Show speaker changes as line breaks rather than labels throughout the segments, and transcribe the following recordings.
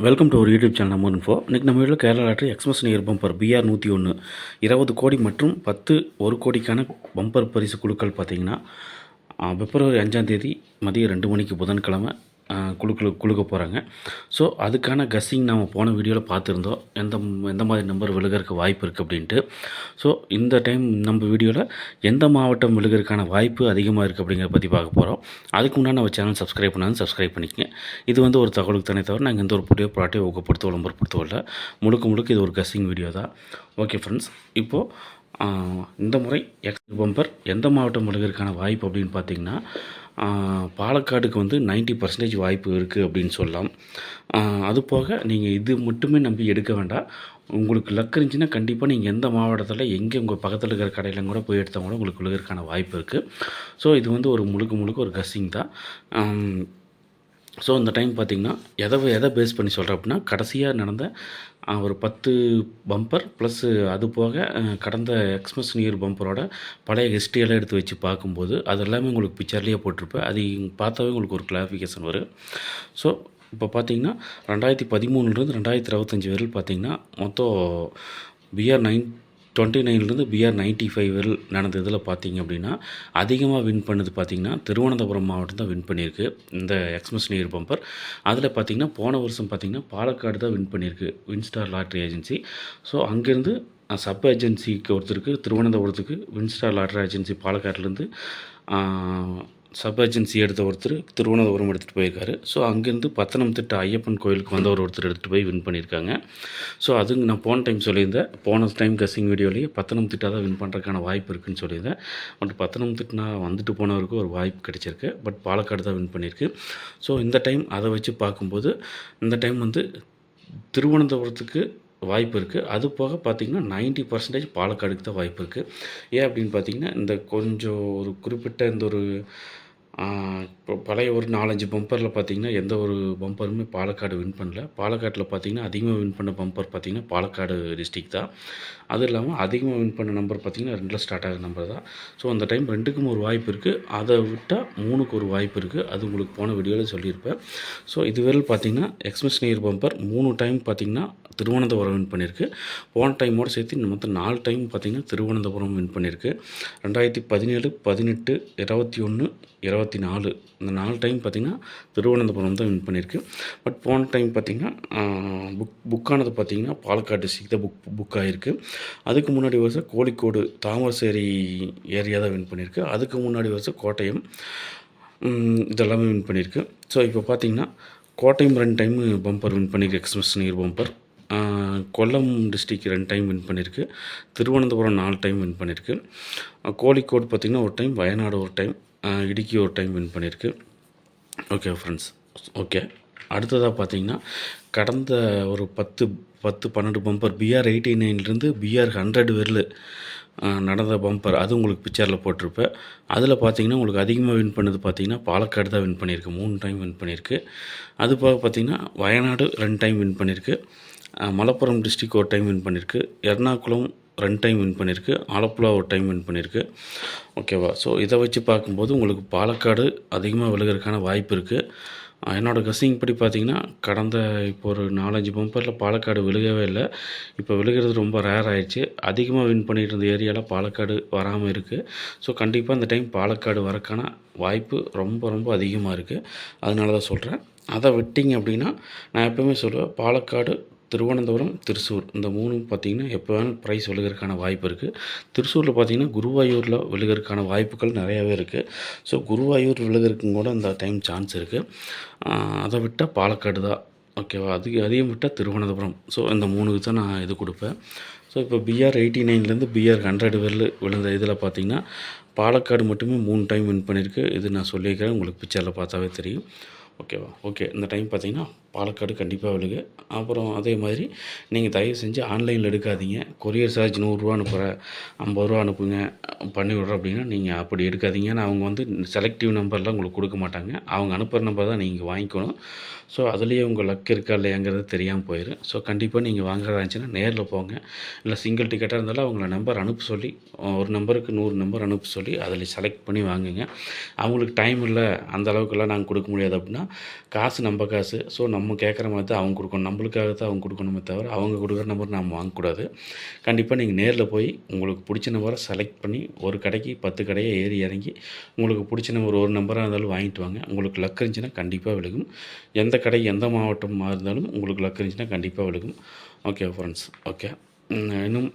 Welcome to ஒரு YouTube channel number info இன்றைக்கி நம்ம வீட்டில் Kerala lottery express near bumper BR நூற்றி ஒன்று இருபது கோடி மற்றும் பத்து ஒரு கோடிக்கான பம்பர் பரிசு குழுக்கள் பார்த்தீங்கன்னா பிப்ரவரி அஞ்சாம் தேதி மதியம் ரெண்டு மணிக்கு புதன்கிழமை குழுக்கள் குழுக்க போகிறாங்க ஸோ அதுக்கான கஸ்ஸிங் நம்ம போன வீடியோவில் பார்த்துருந்தோம். எந்த எந்த மாதிரி நம்பர் விழுகிறதுக்கு வாய்ப்பு இருக்குது அப்படின்ட்டு. ஸோ இந்த டைம் நம்ம வீடியோவில் எந்த மாவட்டம் விழுகிறதுக்கான வாய்ப்பு அதிகமாக இருக்குது அப்படிங்கிறத பற்றி பார்க்க போகிறோம் அதுக்கு முன்னாடி நம்ம சேனல் சப்ஸ்கிரைப் பண்ணாலும் சப்ஸ்கிரைப் பண்ணிக்கங்க. இது வந்து ஒரு தகவலுக்கு தானே தவிர நாங்கள் எந்த ஒரு புதிய ப்ராடக்ட்டை ஊக்கப்படுத்த இல்லை. முழுக்க முழுக்க இது ஒரு கஸ்ஸிங் வீடியோ தான். ஓகே ஃப்ரெண்ட்ஸ் இப்போது இந்த முறை எக்ஸ் பம்பர் எந்த மாவட்டம் விழுகிறதுக்கான வாய்ப்பு அப்படின்னு பார்த்தீங்கன்னா பாலக்காடுக்கு வந்து 90% பர்சன்டேஜ் வாய்ப்பு இருக்குது அப்படின்னு சொல்லலாம். அதுபோக அது போக நீங்கள் இது மட்டுமே நம்பி எடுக்க வேண்டாம். உங்களுக்கு லக் இருந்துச்சுன்னா கண்டிப்பாக நீங்கள் எந்த மாவட்டத்தில் எங்கே உங்கள் பக்கத்தில் இருக்கிற கடையில் கூட போய் எடுத்தால் கூட உங்களுக்கு விழுகிறதுக்கான வாய்ப்பு இருக்குது ஸோ இது வந்து ஒரு முழுக்க முழுக்க ஒரு கஸ்ஸிங் தான். ஸோ அந்த டைம் பார்த்தீங்கன்னா எதை எதை பேஸ் பண்ணி சொல்கிறேன் அப்படின்னா கடைசியாக நடந்த ஒரு பத்து பம்பர் ப்ளஸ்ஸு அது போக கடந்த எக்ஸ்பிரஸ் நியூ இயர் பம்பரோட பழைய ஹிஸ்ட்ரியெல்லாம் எடுத்து வச்சு பார்க்கும்போது அது எல்லாமே உங்களுக்கு பிக்சர்லேயே போட்டிருப்பேன். அது பார்த்தாவே உங்களுக்கு ஒரு கிளாரிஃபிகேஷன் வரும். ஸோ இப்போ பார்த்தீங்கன்னா ரெண்டாயிரத்தி பதிமூணுலேருந்து ரெண்டாயிரத்தி இருபத்தஞ்சி வரையில் பார்த்தீங்கன்னா மொத்தம் பிஆர் நைன் டுவெண்ட்டி நைன்லேருந்து பிஆர் நைன்ட்டி ஃபைவ் வரையில் நடந்த இதில் பார்த்தீங்க அப்படின்னா அதிகமாக வின் பண்ணது பார்த்தீங்கன்னா திருவனந்தபுரம் மாவட்டம் தான் வின் பண்ணியிருக்கு. இந்த எக்ஸ்பிரஸ் நீர் பம்பர் அதில் பார்த்தீங்கன்னா போன வருஷம் பார்த்தீங்கன்னா பாலக்காடு தான் வின் பண்ணியிருக்கு. வின்ஸ்டார் லாட்ரி ஏஜென்சி ஸோ அங்கேருந்து சப் ஏஜென்சிக்கு ஒருத்தருக்கு திருவனந்தபுரத்துக்கு வின்ஸ்டார் லாட்ரி ஏஜென்சி பாலக்காட்டிலேருந்து சப் ஏஜென்சி எடுத்த ஒருத்தர் திருவனந்தபுரம் எடுத்துகிட்டு போயிருக்காரு. ஸோ அங்கேருந்து பத்தனம்திட்ட ஐயப்பன் கோயிலுக்கு வந்தவர் ஒருத்தர் எடுத்துகிட்டு போய் வின் பண்ணியிருக்காங்க ஸோ அதுங்க நான் போன டைம் சொல்லியிருந்தேன். போன டைம் கசிங் வீடியோலேயே பத்தனம்திட்டா தான் வின் பண்ணுறதுக்கான வாய்ப்பு இருக்குன்னு சொல்லியிருந்தேன். பட் பத்தனம்திட்டா வந்துட்டு போனவருக்கு ஒரு வாய்ப்பு கிடைச்சிருக்கு. பட் பாலக்காடு தான் வின் பண்ணியிருக்கு. ஸோ இந்த டைம் அதை வச்சு பார்க்கும்போது இந்த டைம் வந்து திருவனந்தபுரத்துக்கு வாய்ப்பு இருக்குது அது போக பார்த்திங்கன்னா 90% பர்சன்டேஜ் பாலக்காடுக்கு தான் வாய்ப்பு இருக்குது ஏன் அப்படின்னு பார்த்தீங்கன்னா இந்த கொஞ்சம் ஒரு குறிப்பிட்ட இந்த ஒரு இப்போ பழைய ஒரு நாலஞ்சு பம்பரில் பார்த்தீங்கன்னா எந்த ஒரு பம்பருமே பாலக்காடு வின் பண்ணல. பாலக்காட்டில் பார்த்தீங்கன்னா அதிகமாக வின் பண்ண பம்பர் பார்த்தீங்கன்னா பாலக்காடு டிஸ்ட்ரிக் தான். அது இல்லாமல் அதிகமாக வின் பண்ண நம்பர் பார்த்திங்கன்னா ரெண்டில் ஸ்டார்ட் ஆகிற நம்பர் தான். ஸோ அந்த டைம் ரெண்டுக்கும் ஒரு வாய்ப்பு இருக்குது அதை விட்டால் மூணுக்கு ஒரு வாய்ப்பு இருக்குது அது உங்களுக்கு போன வீடியோவில் சொல்லியிருப்பேன். ஸோ இதுவரை பார்த்தீங்கன்னா எக்ஸ்பிரஸ் நீர் பம்பர் மூணு டைம் பார்த்தீங்கன்னா திருவனந்தபுரம் வின் பண்ணியிருக்கு. போன டைமோடு சேர்த்து மொத்தம் நாலு டைம் பார்த்திங்கன்னா திருவனந்தபுரம் வின் பண்ணியிருக்கு. ரெண்டாயிரத்தி பதினேழு பதினெட்டு இருபத்தி ஒன்று இருபத்தி நாலு. இந்த நாலு டைம் பார்த்திங்கன்னா திருவனந்தபுரம் தான் வின் பண்ணியிருக்கு. பட் போன டைம் பார்த்திங்கன்னா புக் புக்கானது பார்த்திங்கன்னா பாலக்காடு டிஸ்ட்ரிக் தான் புக் புக் ஆகிருக்கு அதுக்கு முன்னாடி வருஷம் கோழிக்கோடு தாமரசேரி ஏரியா தான் வின் பண்ணியிருக்கு. அதுக்கு முன்னாடி வருஷம் கோட்டயம் இதெல்லாமே வின் பண்ணியிருக்கு. ஸோ இப்போ பார்த்தீங்கன்னா கோட்டயம் ரெண்டு டைம் பம்பர் வின் பண்ணியிருக்கு. Express near bumper Kollam district ரெண்டு டைம் வின் பண்ணியிருக்கு. திருவனந்தபுரம் நாலு டைம் வின் பண்ணியிருக்கு. கோழிக்கோடு பார்த்திங்கன்னா ஒரு டைம் வயநாடு ஒரு டைம் இடுக்கி ஒரு டைம் வின் பண்ணியிருக்கு ஓகே ஃப்ரெண்ட்ஸ் ஓகே அடுத்ததாக பார்த்தீங்கன்னா கடந்த ஒரு பத்து பத்து பன்னெண்டு பம்பர் பிஆர் எயிட்டி நைன்லேருந்து பிஆர் ஹண்ட்ரட் வரல நடந்த பம்பர் அது உங்களுக்கு பிக்சரில் போட்டிருப்பேன். அதில் பார்த்தீங்கன்னா உங்களுக்கு அதிகமாக வின் பண்ணது பார்த்தீங்கன்னா பாலக்காடு தான் வின் பண்ணியிருக்கு. மூணு டைம் வின் பண்ணியிருக்கு. அது போக பார்த்தீங்கன்னா வயநாடு ரெண்டு டைம் வின் பண்ணியிருக்கு. மலப்புரம் டிஸ்ட்ரிக் ஒரு டைம் வின் பண்ணியிருக்கு. எர்ணாகுளம் ரெண்டு டைம் வின் பண்ணியிருக்கு ஆலப்புழா ஒரு டைம் வின் பண்ணியிருக்கு ஓகேவா ஸோ இதை வச்சு பார்க்கும்போது உங்களுக்கு பாலக்காடு அதிகமாக விழுகிறதுக்கான வாய்ப்பு இருக்குது என்னோடய கசிங் படி பார்த்தீங்கன்னா கடந்த இப்போ ஒரு நாலஞ்சு பம்பரில் பாலக்காடு விழுகவே இல்லை. இப்போ விழுகிறது ரொம்ப ரேர் ஆயிடுச்சு. அதிகமாக வின் பண்ணிகிட்டு இருந்த ஏரியாவில் பாலக்காடு வராமல் இருக்குது ஸோ கண்டிப்பாக இந்த டைம் பாலக்காடு வரக்கான வாய்ப்பு ரொம்ப ரொம்ப அதிகமாக இருக்குது அதனால தான் சொல்கிறேன் அதை விட்டிங்க அப்படின்னா நான் எப்பவுமே சொல்லுவேன் பாலக்காடு திருவனந்தபுரம் திருச்சூர் இந்த மூணும் பார்த்தீங்கன்னா எப்போ வேணாலும் ப்ரைஸ் விழுகிறதுக்கான வாய்ப்பு இருக்குது திருச்சூரில் பார்த்தீங்கன்னா குருவாயூரில் விழுகிறதுக்கான வாய்ப்புகள் நிறையாவே இருக்குது ஸோ குருவாயூர் விழுகிறதுக்கும் கூட இந்த டைம் சான்ஸ் இருக்குது அதை விட்டால் பாலக்காடு தான். ஓகேவா அதுக்கு அதையும் விட்டால் திருவனந்தபுரம். ஸோ இந்த மூணுக்கு தான் நான் இது கொடுப்பேன். ஸோ இப்போ பிஆர் எயிட்டி நைன்லேருந்து பிஆர் ஹண்ட்ரட் வரல விழுந்த இதில் பார்த்தீங்கன்னா பாலக்காடு மட்டுமே மூணு டைம் வின் பண்ணியிருக்கு இது நான் சொல்லியிருக்கிறேன். உங்களுக்கு பிக்சரில் பார்த்தாவே தெரியும். ஓகேவா ஓகே இந்த டைம் பார்த்திங்கன்னா பாலக்காடு கண்டிப்பாக விழுகு. அப்புறம் அதே மாதிரி நீங்கள் தயவு செஞ்சு ஆன்லைனில் எடுக்காதீங்க. கொரியர் சார்ஜ் நூறுரூவா அனுப்புகிறேன் ஐம்பது ரூபா அனுப்புங்க பண்ணி விட்றோம் அப்படின்னா நீங்கள் அப்படி எடுக்காதீங்க. ஏன்னா அவங்க வந்து செலக்டிவ் நம்பர்லாம் உங்களுக்கு கொடுக்க மாட்டாங்க. அவங்க அனுப்புகிற நம்பர் தான் நீங்கள் வாங்கிக்கணும். ஸோ அதுலேயே உங்கள் லக் இருக்கா இல்லையாங்கிறது தெரியாமல் போயிடும் ஸோ கண்டிப்பாக நீங்கள் வாங்குறதா இருந்துச்சுன்னா நேரில் போங்க. இல்லை சிங்கிள் டிக்கெட்டாக இருந்தாலும் அவங்கள நம்பர் அனுப்ப சொல்லி ஒரு நம்பருக்கு நூறு நம்பர் அனுப்ப சொல்லி அதில் செலக்ட் பண்ணி வாங்குங்க. அவங்களுக்கு டைம் இல்லை அந்த அளவுக்குலாம் நாங்கள் கொடுக்க முடியாது அப்படின்னா காசு நம்ம காசு. ஸோ நம்ம நம்ம கேட்குற மாதிரி தான் அவங்க கொடுக்கணும். நம்மளுக்காக தான் அவங்க கொடுக்கணுமே தவிர அவங்க கொடுக்குற நம்பர் நம்ம வாங்கக்கூடாது. கண்டிப்பாக நீங்கள் நேரில் போய் உங்களுக்கு பிடிச்ச நம்பரை செலக்ட் பண்ணி ஒரு கடைக்கு பத்து கடையை ஏறி இறங்கி உங்களுக்கு பிடிச்ச நம்பர் ஒரு நம்பராக இருந்தாலும் வாங்கிட்டு வாங்க. உங்களுக்கு லக் இருந்துச்சுன்னா கண்டிப்பாக விழுகும். எந்த கடை எந்த மாவட்டமாக இருந்தாலும் உங்களுக்கு லக் இருந்துச்சுன்னா கண்டிப்பாக விழுகும். ஓகே ஃப்ரெண்ட்ஸ் ஓகே இன்னும்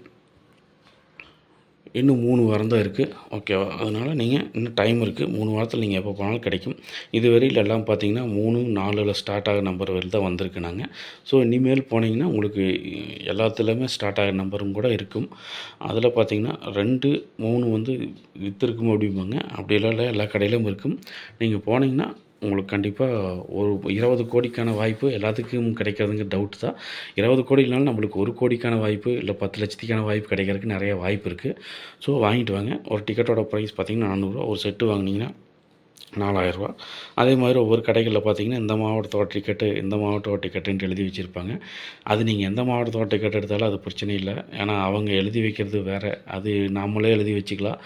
இன்னும் மூணு வாரம் தான் இருக்குது ஓகேவா அதனால் நீங்கள் இன்னும் டைம் இருக்குது மூணு வாரத்தில் நீங்கள் எப்போ போனாலும் கிடைக்கும். இதுவரையில் எல்லாம் பார்த்தீங்கன்னா மூணு நாலில் ஸ்டார்ட் ஆகிற நம்பர் வரையில் தான் வந்திருக்கு நாங்கள் ஸோ இனிமேல் போனீங்கன்னா உங்களுக்கு எல்லாத்துலேயுமே ஸ்டார்ட் ஆகிற நம்பரும் கூட இருக்கும். அதில் பார்த்தீங்கன்னா ரெண்டு மூணு வந்து விற்றுருக்கும் அப்படிம்பாங்க. அப்படி இல்லை. எல்லா கடையிலும் இருக்கும். நீங்கள் போனீங்கன்னா உங்களுக்கு கண்டிப்பாக ஒரு இருபது கோடிக்கான வாய்ப்பு எல்லாத்துக்கும் கிடைக்கிறதுங்க டவுட் தான். இருபது கோடி இல்லைனாலும் நம்மளுக்கு ஒரு கோடிக்கான வாய்ப்பு இல்லை பத்து லட்சத்துக்கான வாய்ப்பு கிடைக்கிறதுக்கு நிறைய வாய்ப்பு இருக்குது ஸோ வாங்கிட்டு வாங்க. ஒரு டிக்கெட்டோட ப்ரைஸ் பார்த்தீங்கன்னா நானூறுரூவா ஒரு செட்டு வாங்கினீங்கன்னா நாலாயிரரூவா. அதே மாதிரி ஒவ்வொரு கடைகளில் பார்த்தீங்கன்னா இந்த மாவட்டத்தோட டிக்கெட்டு இந்த மாவட்டத்தோட டிக்கெட்டுன்ட்டு எழுதி வச்சுருப்பாங்க. அது நீங்கள் எந்த மாவட்டத்தோட டிக்கெட் எடுத்தாலும் அது பிரச்சனை இல்லை. ஏன்னா அவங்க எழுதி வைக்கிறது வேறு. அது நாமளே எழுதி வச்சுக்கலாம்.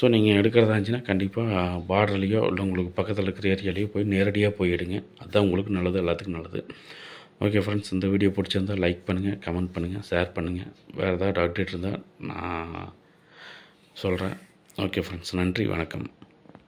ஸோ நீங்கள் எடுக்கிறதா இருந்துச்சுன்னா கண்டிப்பாக பார்டர்லேயோ இல்லை உங்களுக்கு பக்கத்தில் இருக்கிற ஏரியாலேயோ போய் நேரடியாக போய் எடுங்க. அதுதான் உங்களுக்கு நல்லது எல்லாத்துக்கும் நல்லது. ஓகே ஃப்ரெண்ட்ஸ் இந்த வீடியோ பிடிச்சிருந்தால் லைக் பண்ணுங்கள் கமெண்ட் பண்ணுங்கள் ஷேர் பண்ணுங்கள் வேறு ஏதாவது அப்டேட் இருந்தால் நான் சொல்கிறேன் ஓகே ஃப்ரெண்ட்ஸ் நன்றி வணக்கம்.